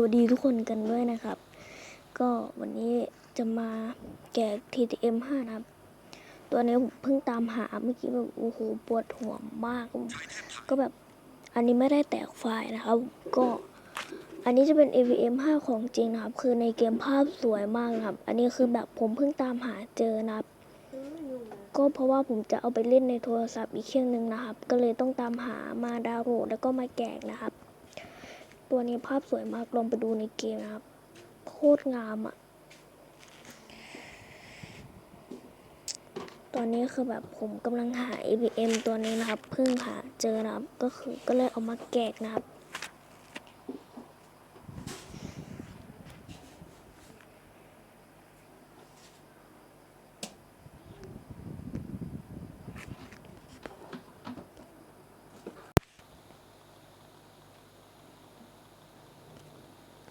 วัสดีทุกคนกันด้วยนะครับ ก็วันนี้จะมาแกะ TTM 5นะครับ ตัวนี้ผมเพิ่งตามหาเมื่อกี้แบบโอ้โหปวดหัวมาก ก็แบบอันนี้ไม่ได้แตกไฟล์นะครับ ก็อันนี้จะเป็น AVM 5 ของจริงนะครับ คือในเกมภาพสวยมากนะครับ อันนี้คือแบบผมเพิ่งตามหาเจอนะครับ ก็เพราะว่าผมจะเอาไปเล่นในโทรศัพท์อีกเครื่องหนึ่งนะครับ ก็เลยต้องตามหามาดาวน์โหลดแล้วก็มาแกะนะครับ ตัวนี้ภาพสวยมากลองไปดูในเกมนะครับ โคตรงามอะ่ะ ตอนนี้คือแบบผมกำลังหา ABM ตัวนี้นะครับ เพิ่งหาเจอนะครับ ก็คือก็เลยเอามาแกะนะครับ